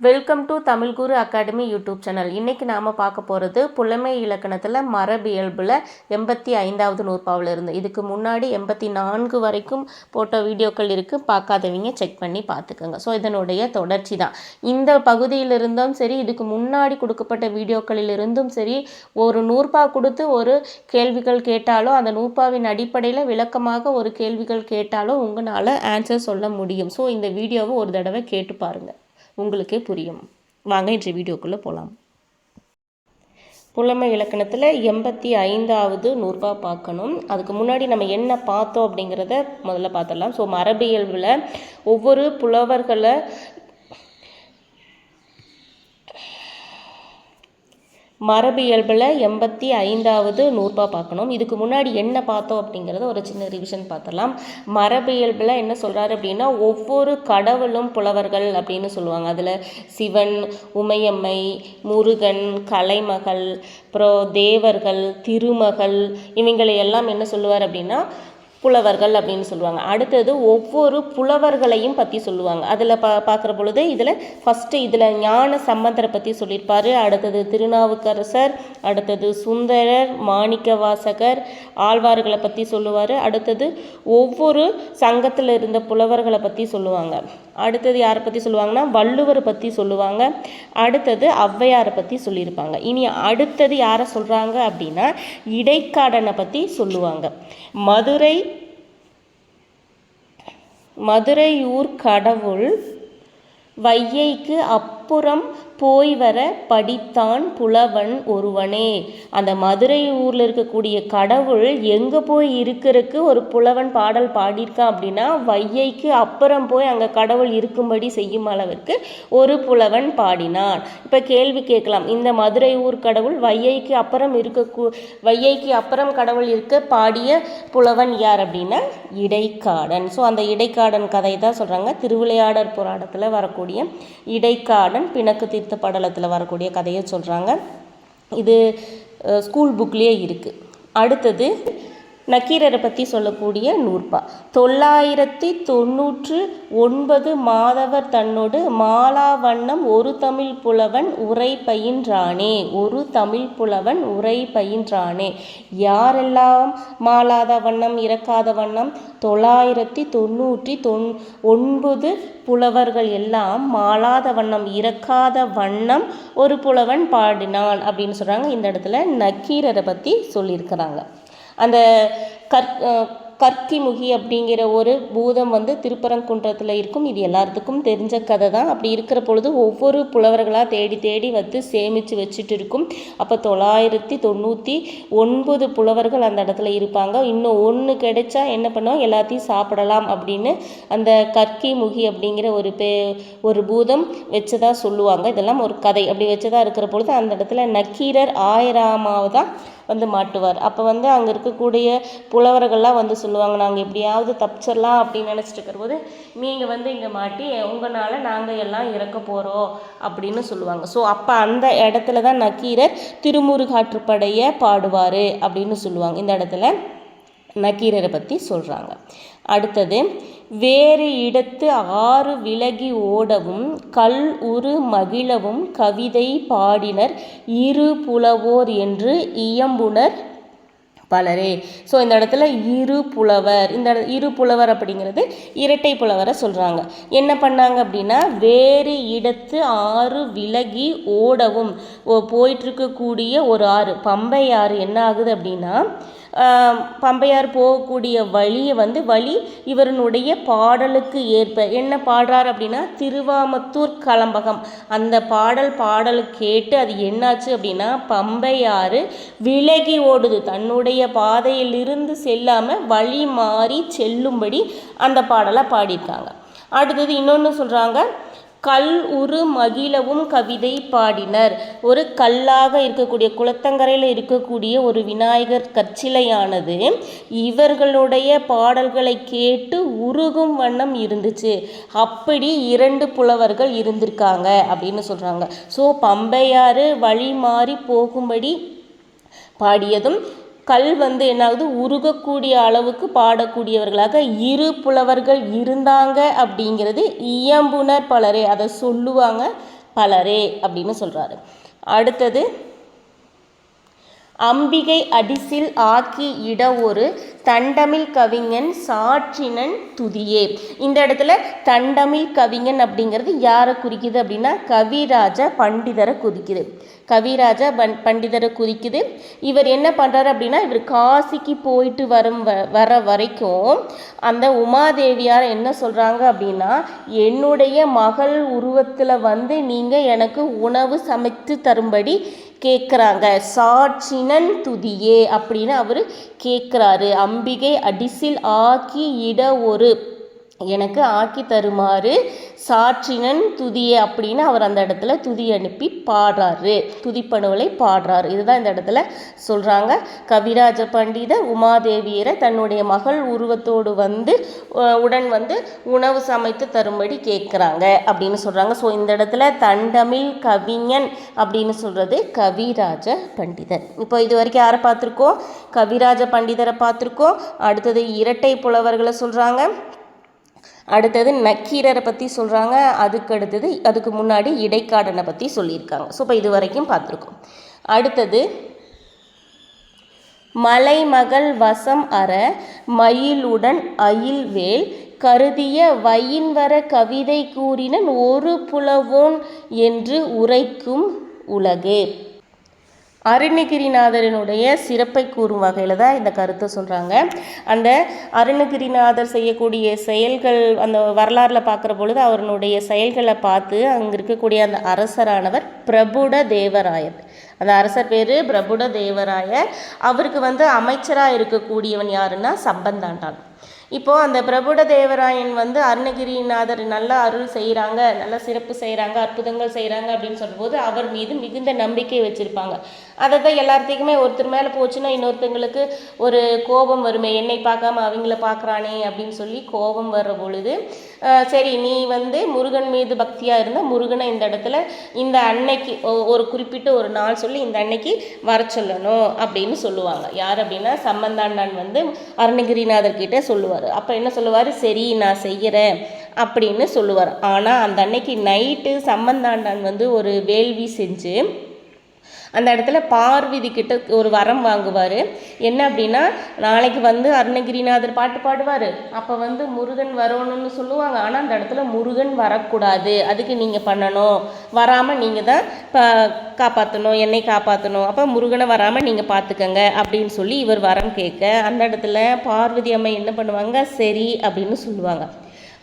Welcome to Tamil Guru academy YouTube channel இன்றைக்கி நாம் பார்க்க போகிறது புலமை இலக்கணத்தில் மரபியல்பில் எண்பத்தி ஐந்தாவது நூற்பாவில் இருந்து. இதுக்கு முன்னாடி எண்பத்தி நான்கு வரைக்கும் போட்ட வீடியோக்கள் இருக்குது பார்க்காதவங்க செக் பண்ணி பார்த்துக்கோங்க. ஸோ இதனுடைய தொடர்ச்சி தான் இந்த பகுதியிலிருந்தும் சரி இதுக்கு முன்னாடி கொடுக்கப்பட்ட வீடியோக்களிலிருந்தும் சரி ஒரு நூற்பா கொடுத்து ஒரு கேள்விகள் கேட்டாலோ அந்த நூற்பாவின் அடிப்படையில் விளக்கமாக ஒரு கேள்விகள் கேட்டாலோ உங்களால் ஆன்சர் சொல்ல முடியும். ஸோ இந்த வீடியோவை ஒரு தடவை கேட்டு பாருங்கள் உங்களுக்கே புரியும். வாங்க இன்றைய வீடியோக்குள்ளே போகலாம் புலமை இலக்கணத்தில் எண்பத்தி ஐந்தாவது நூறுபா பார்க்கணும். அதுக்கு முன்னாடி நம்ம என்ன பார்த்தோம் அப்படிங்கிறத முதல்ல பார்த்துடலாம். ஸோ மரபியல்பில் ஒவ்வொரு புலவர்களை மரபியல்பில் எண்பத்தி ஐந்தாவது நூறுபா பார்க்கணும். இதுக்கு முன்னாடி என்ன பார்த்தோம் அப்படிங்கிறத ஒரு சின்ன ரிவிஷன் பார்த்துடலாம். மரபியல்பில் என்ன சொல்கிறாரு அப்படின்னா ஒவ்வொரு கடவுளும் புலவர்கள் அப்படின்னு சொல்லுவாங்க. அதில் சிவன் உமையம்மை முருகன் கலைமகள் அப்புறம் தேவர்கள் திருமகள் இவங்களை எல்லாம் என்ன சொல்லுவார் அப்படின்னா புலவர்கள் அப்படின்னு சொல்லுவாங்க. அடுத்தது ஒவ்வொரு புலவர்களையும் பற்றி சொல்லுவாங்க. அதில் பா பார்க்குற பொழுது இதில் ஃபஸ்ட்டு இதில் ஞான சம்பந்தரை பற்றி சொல்லியிருப்பார். அடுத்தது திருநாவுக்கரசர் அடுத்தது சுந்தரர் மாணிக்க வாசகர் ஆழ்வார்களை பற்றி சொல்லுவார். அடுத்தது ஒவ்வொரு சங்கத்தில் இருந்த புலவர்களை பற்றி சொல்லுவாங்க. அடுத்தது யாரை பற்றி சொல்லுவாங்கன்னா வள்ளுவரை பற்றி சொல்லுவாங்க. அடுத்தது ஔவையாரை பற்றி சொல்லியிருப்பாங்க. இனி அடுத்தது யாரை சொல்கிறாங்க அப்படின்னா இடைக்காடனை பற்றி சொல்லுவாங்க. மதுரை மதுரையூர் கடவுள் வையைக்கு அப்புறம் போய் வர படித்தான் புலவன் ஒருவனே. அந்த மதுரை ஊரில் இருக்கக்கூடிய கடவுள் எங்கே போய் இருக்கிறதுக்கு ஒரு புலவன் பாடல் பாடியிருக்கான் அப்படின்னா வையைக்கு அப்புறம் போய் அங்கே கடவுள் இருக்கும்படி செய்யும் அளவிற்கு ஒரு புலவன் பாடினான். இப்போ கேள்வி கேட்கலாம். இந்த மதுரை ஊர் கடவுள் வையைக்கு அப்புறம் இருக்க வையைக்கு அப்புறம் கடவுள் இருக்க பாடிய புலவன் யார் அப்படின்னா இடைக்காடன். ஸோ அந்த இடைக்காடன் கதை தான் சொல்கிறாங்க திருவிளையாடற் போராட்டத்தில் வரக்கூடிய இடைக்காடன் பிணக்கு தீர்த்த படலத்தில் வரக்கூடிய கதையை சொல்கிறாங்க இது ஸ்கூல் புக்லேயே இருக்குது அடுத்தது நக்கீரரை பற்றி சொல்லக்கூடிய நூற்பா. தொள்ளாயிரத்தி தொண்ணூற்று ஒன்பது மாதவர் தன்னோடு மாலா வண்ணம் ஒரு தமிழ் புலவன் உரை பயின்றானே ஒரு தமிழ் புலவன் உரை பயின்றானே. யாரெல்லாம் மாலாத வண்ணம் இறக்காத வண்ணம் தொள்ளாயிரத்தி தொண்ணூற்றி தொன் ஒன்பது புலவர்கள் எல்லாம் மாலாத வண்ணம் இறக்காத வண்ணம் ஒரு புலவன் பாடினான் அப்படின்னு சொல்கிறாங்க இந்த இடத்துல நக்கீரரை பற்றி சொல்லியிருக்கிறாங்க. அந்த கற் கற்கிமுகி அப்படிங்கிற ஒரு பூதம் வந்து திருப்பரங்குன்றத்தில் இருக்கும். இது எல்லாத்துக்கும் தெரிஞ்ச கதை தான். அப்படி இருக்கிற பொழுது ஒவ்வொரு புலவர்களாக தேடி தேடி வந்து சேமித்து வச்சுட்டு இருக்கும். அப்போ தொள்ளாயிரத்தி தொண்ணூற்றி ஒன்பது புலவர்கள் அந்த இடத்துல இருப்பாங்க. இன்னும் ஒன்று கிடைச்சா என்ன பண்ணுவோம் எல்லாத்தையும் சாப்பிடலாம் அப்படின்னு அந்த கற்கிமுகி அப்படிங்கிற ஒரு பே ஒரு பூதம் வச்சதா சொல்லுவாங்க. இதெல்லாம் ஒரு கதை. அப்படி வச்சதா இருக்கிற பொழுது அந்த இடத்துல நக்கீரர் ஆயிராமாவை தான் வந்து மாட்டுவார். அப்போ வந்து அங்கே இருக்கக்கூடிய புலவர்கள்லாம் வந்து சொல்லுவாங்க நாங்கள் எப்படியாவது தப்பிச்சிடலாம் அப்படின்னு நினச்சிட்டு இருக்கிறபோது நீங்கள் வந்து இங்கே மாட்டி உங்களால் நாங்கள் எல்லாம் இறக்க போகிறோம் அப்படின்னு சொல்லுவாங்க. ஸோ அப்போ அந்த இடத்துல தான் நக்கீரர் திருமுருகாற்றுப்படையை பாடுவார் அப்படின்னு சொல்லுவாங்க. இந்த இடத்துல நக்கீரரை பற்றி சொல்கிறாங்க அடுத்தது வேறு இடத்து ஆறு விலகி ஓடவும் கல் உரு மகிழவும் கவிதை பாடினர் இரு புலவோர் என்று இயம்புனர் பலரே. ஸோ இந்த இடத்துல இரு புலவர் இந்த இரு புலவர் அப்படிங்கிறது இரட்டை புலவரை சொல்கிறாங்க என்ன பண்ணாங்க அப்படின்னா வேறு இடத்து ஆறு விலகி ஓடவும் போயிட்டுருக்கக்கூடிய ஒரு ஆறு பம்பை ஆறு என்ன ஆகுது அப்படின்னா பம்பையார் போகக்கூடிய வழியை வந்து வழி இவருடைய பாடலுக்கு ஏற்ப என்ன பாடுறார் அப்படின்னா திருவாமத்தூர் கலம்பகம். அந்த பாடல் பாடல் கேட்டு அது என்னாச்சு அப்படின்னா பம்பையாறு விலகி ஓடுது. தன்னுடைய பாதையிலிருந்து செல்லாமல் வழி மாறி செல்லும்படி அந்த பாடலை பாடியிருக்காங்க. அடுத்தது இன்னொன்று சொல்கிறாங்க கல் உரு மகிழவும் கவிதை பாடினர். ஒரு கல்லாக இருக்கக்கூடிய குளத்தங்கரையில் இருக்கக்கூடிய ஒரு விநாயகர் கற்சிலையானது இவர்களுடைய பாடல்களை கேட்டு உருகும் வண்ணம் இருந்துச்சு. அப்படி இரண்டு புலவர்கள் இருந்திருக்காங்க அப்படின்னு சொல்கிறாங்க ஸோ பம்பையாறு வழி மாறி போகும்படி பாடியதும் கல் வந்து என்னாகுது? உருகக்கூடிய அளவுக்கு பாடக்கூடியவர்களாக இரு புலவர்கள் இருந்தாங்க அப்படிங்கிறது இயம்புனர் பலரே. அதை சொல்லுவாங்க பலரே அப்படின்னு சொல்கிறாரு அடுத்தது அம்பிகை அடிசில் ஆக்கி இட ஒரு தண்டமிழ் கவிஞன் சாற்றினன் துதியே. இந்த இடத்துல தண்டமிழ் கவிஞன் அப்படிங்கிறது யாரை குறிக்குது அப்படின்னா கவிராஜ பண்டிதரை குறிக்குது. கவிராஜ பண் பண்டிதரை குறிக்குது. இவர் என்ன பண்ணுறாரு அப்படின்னா இவர் காசிக்கு போயிட்டு வரும் வ வர வரைக்கும் அந்த உமாதேவியார் என்ன சொல்கிறாங்க அப்படின்னா என்னுடைய மகள் உருவத்தில் வந்து நீங்கள் எனக்கு உணவு சமைத்து தரும்படி கேட்குறாங்க. சாட்சினன் துதியே அப்படின்னு அவர் கேட்குறாரு. அம்பிகை அடிசில் ஆக்கி இட ஒரு எனக்கு ஆக்கி தருமாறு சாற்றினன் துதியே அப்படின்னு அவர் அந்த இடத்துல துதி அனுப்பி பாடுறாரு. துதிப்பணுவலை பாடுறாரு. இதுதான் இந்த இடத்துல சொல்கிறாங்க கவிராஜ பண்டித உமாதேவியரை தன்னுடைய மகள் உருவத்தோடு வந்து உடன் வந்து உணவு சமைத்து தரும்படி கேட்குறாங்க அப்படின்னு சொல்கிறாங்க ஸோ இந்த இடத்துல தண்டமிழ் கவிஞன் அப்படின்னு சொல்கிறது கவிராஜ பண்டிதர். இப்போ இது வரைக்கும் யாரை பார்த்துருக்கோம்? கவிராஜ பண்டிதரை பார்த்துருக்கோம். அடுத்தது இரட்டை புலவர்களை சொல்கிறாங்க அடுத்தது நக்கீரரை பற்றி சொல்கிறாங்க அதுக்கு அடுத்தது அதுக்கு முன்னாடி இடைக்காடனை பற்றி சொல்லியிருக்காங்க. ஸோ இப்போ இது வரைக்கும் பார்த்துருக்கோம். அடுத்தது மலைமகள் வசம் அற மயிலுடன் அயில்வேல் கருதிய வயின்வர கவிதை கூறினன் ஒரு புலவோன் என்று உரைக்கும் உலகே. அருணகிரிநாதரினுடைய சிறப்பை கூறும் வகையில் தான் இந்த கருத்தை சொல்கிறாங்க அந்த அருணகிரிநாதர் செய்யக்கூடிய செயல்கள் அந்த வரலாறில் பார்க்குற பொழுது அவருடைய செயல்களை பார்த்து அங்கே இருக்கக்கூடிய அந்த அரசரானவர் பிரபுட தேவராயர். அந்த அரசர் பேர் பிரபுட தேவராயர். அவருக்கு வந்து அமைச்சராக இருக்கக்கூடியவன் யாருன்னா சம்பந்தாண்டான் இப்போது அந்த பிரபுட தேவராயன் வந்து அருணகிரிநாதர் நல்லா அருள் செய்கிறாங்க நல்லா சிறப்பு செய்கிறாங்க அற்புதங்கள் செய்கிறாங்க அப்படின்னு சொல்லும்போது அவர் மீது மிகுந்த நம்பிக்கை வச்சுருப்பாங்க. அதை தான் எல்லாத்துக்குமே ஒருத்தர் மேலே போச்சுன்னா இன்னொருத்தங்களுக்கு ஒரு கோபம் வருமே என்னை பார்க்காம அவங்கள பார்க்குறானே அப்படின்னு சொல்லி கோபம் வர்ற பொழுது சரி நீ வந்து முருகன் மீது பக்தியாக இருந்தால் முருகனை இந்த இடத்துல இந்த அன்னைக்கு ஒரு குறிப்பிட்ட ஒரு நாள் சொல்லி இந்த அன்னைக்கு வர சொல்லணும் அப்படின்னு சொல்லுவாங்க. யார் அப்படின்னா சம்பந்தாண்டான் வந்து அருணகிரிநாதர்கிட்ட சொல்லுவாங்க சொல்லுவார். அப்போ என்ன சொல்லுவார்? சரி நான் செய்கிறேன் அப்படின்னு சொல்லுவார். ஆனால் அந்த அன்னைக்கு நைட்டு சம்பந்தாண்டான் வந்து ஒரு வேள்வி செஞ்சு அந்த இடத்துல பார்வதி கிட்ட ஒரு வரம் வாங்குவார். என்ன அப்படின்னா நாளைக்கு வந்து அருணகிரிநாதர் பாட்டு பாடுவார். அப்போ வந்து முருகன் வரணும்னு சொல்லுவாங்க. ஆனால் அந்த இடத்துல முருகன் வரக்கூடாது. அதுக்கு நீங்கள் பண்ணணும். வராமல் நீங்கள் தான் இப்போ காப்பாற்றணும் என்னை காப்பாற்றணும் அப்போ முருகனை வராமல் நீங்கள் பார்த்துக்கங்க அப்படின்னு சொல்லி இவர் வரம் கேட்க அந்த இடத்துல பார்வதி அம்மை என்ன பண்ணுவாங்க? சரி அப்படின்னு சொல்லுவாங்க.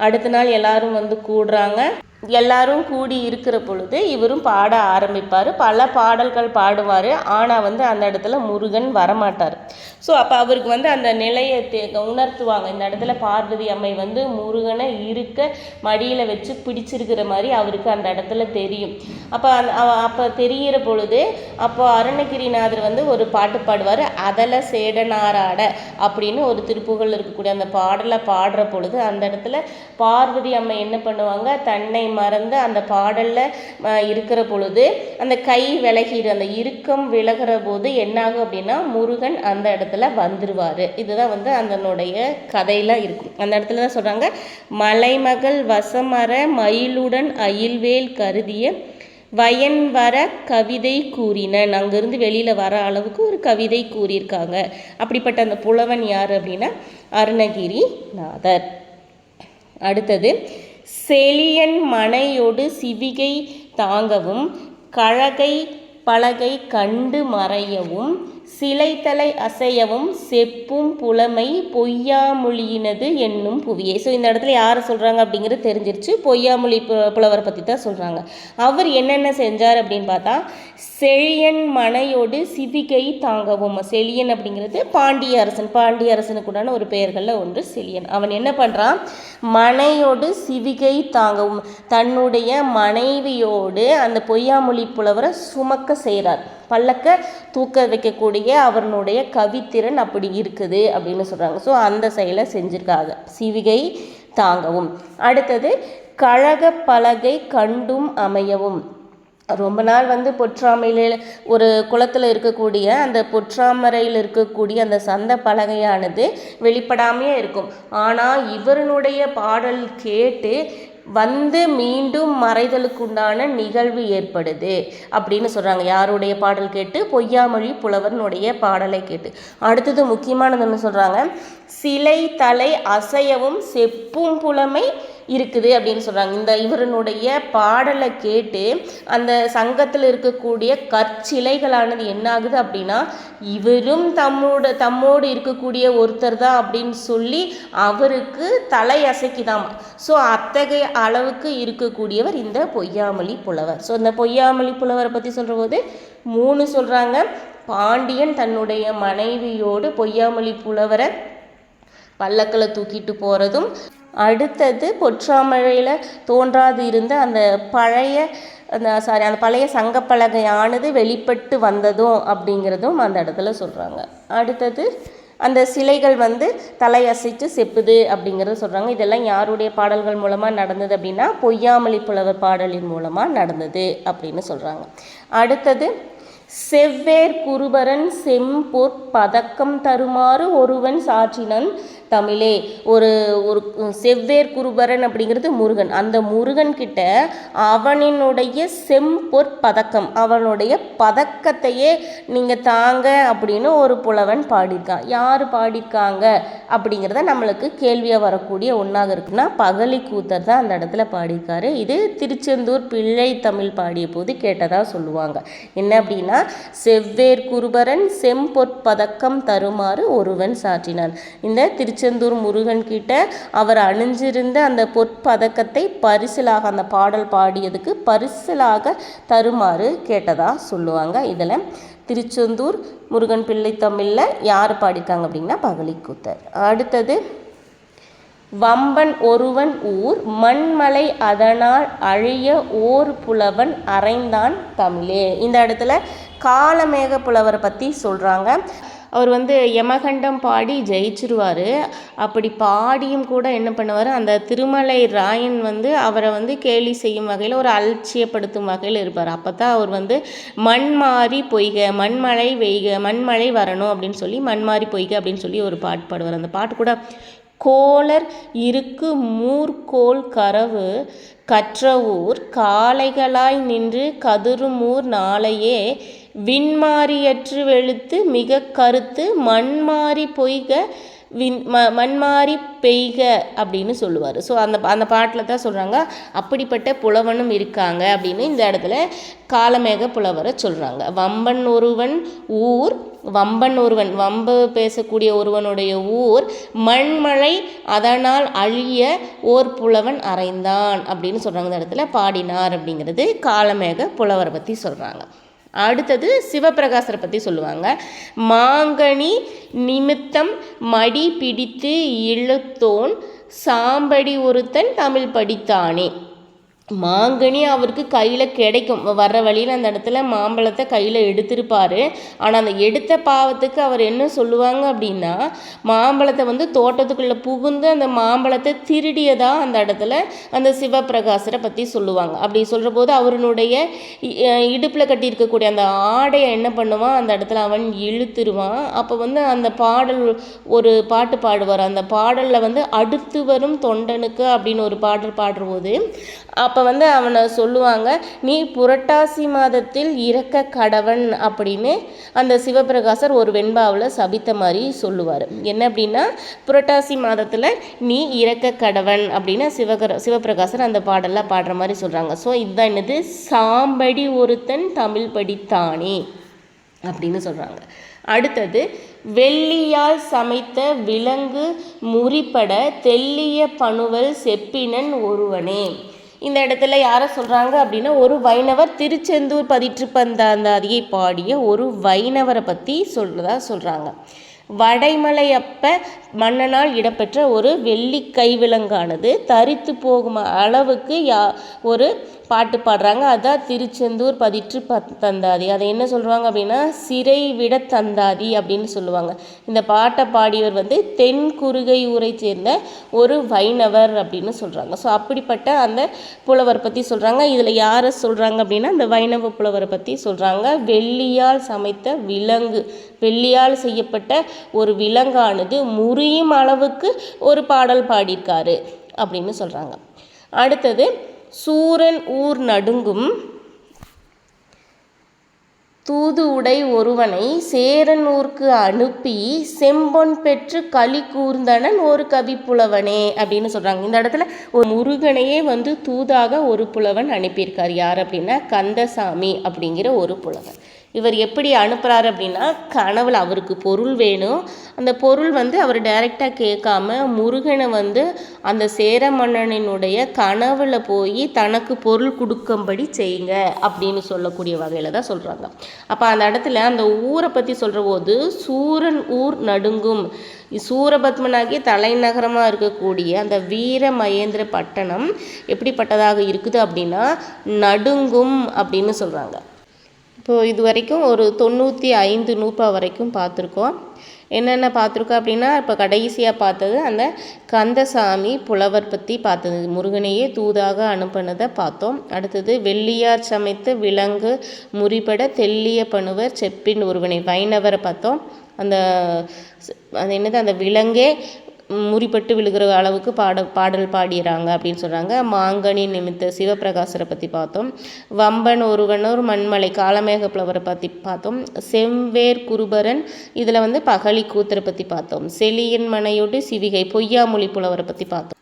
அடுத்த நாள் எல்லாரும் வந்து கூடுறாங்க. எல்லாரும் கூடி இருக்கிற பொழுது இவரும் பாட ஆரம்பிப்பார். பல பாடல்கள் பாடுவார். ஆனால் வந்து அந்த இடத்துல முருகன் வரமாட்டார். ஸோ அப்போ அவருக்கு வந்து அந்த நிலையை உணர்த்துவாங்க. இந்த இடத்துல பார்வதி அம்மை வந்து முருகனை இருக்க மடியில் வச்சு பிடிச்சிருக்கிற மாதிரி அவருக்கு அந்த இடத்துல தெரியும். அப்போ அந் அப்போ தெரிகிற பொழுது அப்போ அருணகிரிநாதர் வந்து ஒரு பாட்டு பாடுவார். அதல சேடனாராட அப்படின்னு ஒரு திருப்புகள் இருக்கக்கூடிய அந்த பாடலை பாடுற பொழுது அந்த இடத்துல பார்வதி அம்மை என்ன பண்ணுவாங்க தன்னை மறந்து அந்த பாடலில் இருக்கிற பொழுது அந்த கை விலகிடு அந்த இறுக்கம் விலகிற போது என்னாகும் அப்படின்னா முருகன் அந்த இடத்துல வந்துருவார். இதுதான் வந்து அதனுடைய கதையில் இருக்கும். அந்த இடத்துல தான் சொல்கிறாங்க மலைமகள் வசமர மயிலுடன் அயில்வேல் கருதிய வயன் வர கவிதை கூறினன். அங்கேருந்து வெளியில் வர அளவுக்கு ஒரு கவிதை கூறியிருக்காங்க. அப்படிப்பட்ட அந்த புலவன் யார் அப்படின்னா அருணகிரிநாதர். அடுத்தது செழியன் மனையொடு சிவிகை தாங்கவும் கழகை பலகை கண்டு மறையவும் சிலைத்தலை அசையவும் செப்பும் புலமை பொய்யாமொழியினது என்னும் புவியே. ஸோ இந்த இடத்துல யாரை சொல்கிறாங்க அப்படிங்கிறது தெரிஞ்சிருச்சு. பொய்யாமொழி பு- புலவரை பற்றி தான் சொல்கிறாங்க அவர் என்னென்ன செஞ்சார் அப்படின்னு பார்த்தா செழியன் மனையோடு சிவிகை தாங்கவும். செழியன் அப்படிங்கிறது பாண்டிய அரசன். பாண்டிய அரசனுக்குண்டான ஒரு பெயர்களில் ஒன்று செழியன். அவன் என்ன பண்ணுறான் மனையோடு சிவிகை தாங்கவும் தன்னுடைய மனைவியோடு அந்த பொய்யாமொழி புலவரை சுமக்க செய்கிறார். பல்லக்க தூக்க வைக்கக்கூடிய அவனுடைய கவித்திறன் அப்படி இருக்குது அப்படின்னு சொல்கிறாங்க ஸோ அந்த செயலை செஞ்சுருக்காங்க. சிவிகை தாங்கவும். அடுத்தது கழக பலகை கண்டும் அமையவும். ரொம்ப நாள் வந்து பொற்றாமையில் ஒரு குளத்தில் இருக்கக்கூடிய அந்த பொற்றாமரையில் இருக்கக்கூடிய அந்த சந்த பலகையானது வெளிப்படாமையே இருக்கும். ஆனால் இவருடைய பாடல் கேட்டு வந்து மீண்டும் மறைதலுக்குண்டான நிகழ்வு ஏற்படுது அப்படின்னு சொல்கிறாங்க யாருடைய பாடல் கேட்டு? பொய்யாமொழி புலவனுடைய பாடலை கேட்டு. அடுத்தது முக்கியமானது என்ன சொல்கிறாங்க சிலை தலை அசையவும் செப்பும் புலமை இருக்குது அப்படின்னு சொல்கிறாங்க இந்த இவரனுடைய பாடலை கேட்டு அந்த சங்கத்தில் இருக்கக்கூடிய கற்சிலைகளானது என்ன ஆகுது அப்படின்னா இவரும் தம்மோட தம்மோடு இருக்கக்கூடிய ஒருத்தர் தான் அப்படின்னு சொல்லி அவருக்கு தலை அசைக்குதாம். ஸோ அத்தகைய அளவுக்கு இருக்கக்கூடியவர் இந்த பொய்யாமொழி புலவர். ஸோ இந்த பொய்யாமொழி புலவரை பற்றி சொல்கிற போது மூணு சொல்கிறாங்க பாண்டியன் தன்னுடைய மனைவியோடு பொய்யாமொழி புலவரை பல்லக்கில் தூக்கிட்டு போகிறதும் அடுத்தது பொற்றாமழையில் தோன்றாது இருந்த அந்த பழைய அந்த சாரி அந்த பழைய சங்கப்பலகையானது வெளிப்பட்டு வந்ததும் அப்படிங்கிறதும் அந்த இடத்துல சொல்கிறாங்க அடுத்தது அந்த சிலைகள் வந்து தலையசைத்து செப்புது அப்படிங்கிறத சொல்கிறாங்க இதெல்லாம் யாருடைய பாடல்கள் மூலமாக நடந்தது அப்படின்னா பொய்யாமொழி புலவர் பாடலின் மூலமாக நடந்தது அப்படின்னு சொல்கிறாங்க அடுத்தது செவ்வேர் குருபரன் செம்பொற் பதக்கம் தருமாறு ஒருவன் சாற்றினன் தமிழே. ஒரு ஒரு செவ்வேர் குருபரன் அப்படிங்கிறது முருகன். அந்த முருகன் கிட்ட அவனினுடைய செம்பொற் பதக்கம் அவனுடைய பதக்கத்தையே நீங்கள் தாங்க அப்படின்னு ஒரு புலவன் பாடியிருக்கான். யார் பாடியிருக்காங்க அப்படிங்கிறத நம்மளுக்கு கேள்வியாக வரக்கூடிய ஒன்றாக இருக்குன்னா பகலி கூத்தர் தான் அந்த இடத்துல பாடியிருக்காரு. இது திருச்செந்தூர் பிள்ளை தமிழ் பாடிய போது கேட்டதாக சொல்லுவாங்க. என்ன அப்படின்னா செவ்வேர் குருபரன் செம்பொற்பதக்கம் தருமாறு ஒருவன் சாற்றினான். இந்த திருச்செந்தூர் முருகன் கிட்ட அவர் அணிஞ்சிருந்த அந்த பொற்பதக்கத்தை பரிசலாக அந்த பாடல் பாடியதுக்கு பரிசலாக தருமாறு கேட்டதா சொல்லுவாங்க. இதில் திருச்செந்தூர் முருகன் பிள்ளை தமிழில் யார் பாடியிருக்காங்க அப்படின்னா பகலிக்கூத்தர். அடுத்தது வம்பன் ஒருவன் ஊர் மண்மலை அதனால் அழிய ஓர் புலவன் அறைந்தான் தமிழே. இந்த இடத்துல காலமேக புலவரை பற்றி சொல்கிறாங்க அவர் வந்து யமகண்டம் பாடி ஜெயிச்சிருவார். அப்படி பாடியும் கூட என்ன பண்ணுவார்? அந்த திருமலை ராயன் வந்து அவரை வந்து கேலி செய்யும் வகையில் ஒரு அலட்சியப்படுத்தும் வகையில் இருப்பார். அப்போ தான் அவர் வந்து மண் மாறி பொய்க மண்மழை வெய்க மண்மழை வரணும் அப்படின்னு சொல்லி மண் மாறி பொய்க அப்படின்னு சொல்லி ஒரு பாட்டு பாடுவார். அந்த பாட்டு கூட கோளர் இருக்கு மூர்கோல் கரவு கற்றவூர் காளைகளாய் நின்று கதிருமூர் நாளையே விண்மாறியற்று வெளுத்து மிக கருத்து மண்மாறி பொய்க வின் ம மண்மாறி பெய்க அப்படின்னு சொல்லுவார். ஸோ அந்த அந்த பாட்டில் தான் சொல்கிறாங்க அப்படிப்பட்ட புலவனும் இருக்காங்க அப்படின்னு இந்த இடத்துல காலமேக புலவரை சொல்கிறாங்க வம்பன் ஒருவன் ஊர் வம்பன் ஒருவன் வம்பு பேசக்கூடிய ஒருவனுடைய ஊர் மண்மழை அதனால் அழிய ஓர் புலவன் அறைந்தான் அப்படின்னு சொல்கிறாங்க இந்த இடத்துல. பாடினார் அப்படிங்கிறது காலமேக புலவரை பற்றி சொல்கிறாங்க அடுத்தது சிவபிரகாசரை பற்றி சொல்லுவாங்க. மாங்கனி நிமித்தம் மடி பிடித்து இழுத்தோன் சாம்படி ஒருத்தன் தமிழ் படித்தானே. மாங்கனி அவருக்கு கையில் கிடைக்கும். வர்ற வழியில் அந்த இடத்துல மாம்பழத்தை கையில் எடுத்திருப்பார். ஆனால் அந்த எடுத்த பாவத்துக்கு அவர் என்ன சொல்லுவாங்க அப்படின்னா மாம்பழத்தை வந்து தோட்டத்துக்குள்ளே புகுந்து அந்த மாம்பழத்தை திருடியதாக அந்த இடத்துல அந்த சிவபிரகாசரை பற்றி சொல்லுவாங்க. அப்படி சொல்கிற போது அவருடைய இடுப்பில் கட்டியிருக்கக்கூடிய அந்த ஆடையை என்ன பண்ணுவான்? அந்த இடத்துல அவன் இழுத்துருவான். அப்போ வந்து அந்த பாடல் ஒரு பாட்டு பாடுவார். அந்த பாடலில் வந்து அடுத்து வரும் தொண்டனுக்கு அப்படின்னு ஒரு பாடல் பாடுற போது அப்போ வந்து அவனை சொல்லுவாங்க நீ புரட்டாசி மாதத்தில் இறக்க கடவன் அப்படின்னு அந்த சிவபிரகாசர் ஒரு வெண்பாவில் சபித்த மாதிரி சொல்லுவார். என்ன அப்படின்னா புரட்டாசி மாதத்தில் நீ இறக்க கடவன் அப்படின்னு சிவகர சிவபிரகாசர் அந்த பாடலில் பாடுற மாதிரி சொல்கிறாங்க ஸோ இதுதான் என்னது? சாம்படி ஒருத்தன் தமிழ் படித்தானே அப்படின்னு சொல்கிறாங்க அடுத்தது வெள்ளியால் சமைத்த விலங்கு முறிப்பட தெல்லிய பணுவல் செப்பினன் ஒருவனே இந்த இடத்துல யாரை சொல்கிறாங்க அப்படின்னா ஒரு வைணவர் திருச்செந்தூர் பதிற்றுப்பந்த அந்த அதிகை பாடிய ஒரு வைணவரை பற்றி சொல்கிறதா சொல்கிறாங்க வடைமலையப்ப மன்னனால் இடம்பெற்ற ஒரு வெள்ளி கைவிலங்கானது தரித்து போகும் அளவுக்கு யா ஒரு பாட்டு பாடுறாங்க. அதான் திருச்செந்தூர் பதிற்று பத் தந்தாதி. அதை என்ன சொல்லுவாங்க அப்படின்னா சிறை விட தந்தாதி அப்படின்னு சொல்லுவாங்க. இந்த பாட்டை பாடியவர் வந்து தென் குறுகை ஊரை சேர்ந்த ஒரு வைணவர் அப்படின்னு சொல்கிறாங்க ஸோ அப்படிப்பட்ட அந்த புலவர் பற்றி சொல்கிறாங்க இதில் யாரை சொல்கிறாங்க அப்படின்னா அந்த வைணவ புலவரை பற்றி சொல்கிறாங்க வெள்ளியால் சமைத்த விலங்கு வெள்ளியால் செய்யப்பட்ட ஒரு விலங்கானது முறியும் அளவுக்கு ஒரு பாடல் பாடியிருக்காரு அப்படின்னு சொல்கிறாங்க அடுத்தது சூரன் ஊர் நடுங்கும் தூது உடை ஒருவனை சேரனூர்க்கு அனுப்பி செம்பொன் பெற்று களி கூர்ந்தனன் ஒரு கவிப்புலவனே அப்படின்னு சொல்கிறாங்க இந்த இடத்துல ஒரு முருகனையே வந்து தூதாக ஒரு புலவன் அனுப்பியிருக்கார். யார் அப்படின்னா கந்தசாமி அப்படிங்கிற ஒரு புலவன். இவர் எப்படி அனுப்புகிறாரு அப்படின்னா கனவில் அவருக்கு பொருள் வேணும். அந்த பொருள் வந்து அவர் டைரெக்டாக கேட்காம முருகனை வந்து அந்த சேர மன்னனினுடைய கனவில் போய் தனக்கு பொருள் கொடுக்கும்படி செய்யுங்க அப்படின்னு சொல்லக்கூடிய வகையில் தான் சொல்கிறாங்க அப்போ அந்த இடத்துல அந்த ஊரை பற்றி சொல்கிற போது சூரன் ஊர் நடுங்கும். சூரபத்மனாகிய தலைநகரமாக இருக்கக்கூடிய அந்த வீர மகேந்திர பட்டணம் எப்படிப்பட்டதாக இருக்குது அப்படின்னா நடுங்கும் அப்படின்னு சொல்கிறாங்க இப்போது இது வரைக்கும் ஒரு தொண்ணூற்றி ஐந்து நூப்பா வரைக்கும் பார்த்துருக்கோம். என்னென்ன பார்த்துருக்கோம் அப்படின்னா இப்போ கடைசியாக பார்த்தது அந்த கந்தசாமி புலவர் பற்றி பார்த்தது. முருகனையே தூதாக அனுப்பினதை பார்த்தோம். அடுத்தது வெள்ளியார் சமைத்த விலங்கு முறிபட தெல்லிய பணுவர் செப்பின் ஒருவனை வைணவரை பார்த்தோம். அந்த அது என்னது? அந்த விலங்கே முறிப்பட்டு விழுகிற அளவுக்கு பாட பாடல் பாடிறாங்க அப்படின்னு சொல்கிறாங்க மாங்கனி நிமித்த சிவபிரகாசரை பற்றி பார்த்தோம். வம்பன் ஒருவனூர் மண்மலை காலமேக புலவரை பற்றி பார்த்தோம். செவ்வேர் குருபரன் இதில் வந்து பகலி கூத்தரை பற்றி பார்த்தோம். செலியன் மனையோடு சிவிகை பொய்யாமொழி புலவரை பற்றி பார்த்தோம்.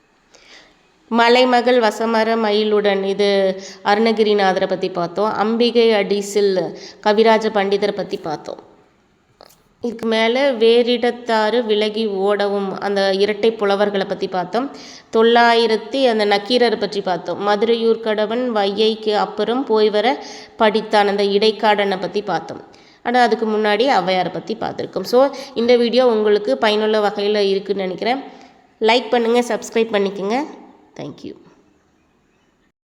மலைமகள் வசமர மயிலுடன் இது அருணகிரிநாதரை பற்றி பார்த்தோம். அம்பிகை அடிசில் கவிராஜ பண்டிதரை பற்றி பார்த்தோம். இதுக்கு மேலே வேறிடத்தாறு விலகி ஓடவும் அந்த இரட்டை புலவர்களை பற்றி பார்த்தோம். தொள்ளாயிரத்தி அந்த நக்கீரரை பற்றி பார்த்தோம். மதுரையூர் கடவன் வையைக்கு அப்புறம் போய் வர படித்தான் அந்த இடைக்காடனை பற்றி பார்த்தோம். ஆனால் அதுக்கு முன்னாடி ஔவையாரை பற்றி பார்த்துருக்கோம். ஸோ இந்த வீடியோ உங்களுக்கு பயனுள்ள வகையில் இருக்குதுன்னு நினைக்கிறேன். லைக் பண்ணுங்கள் சப்ஸ்கிரைப் பண்ணிக்கோங்க. தேங்க்யூ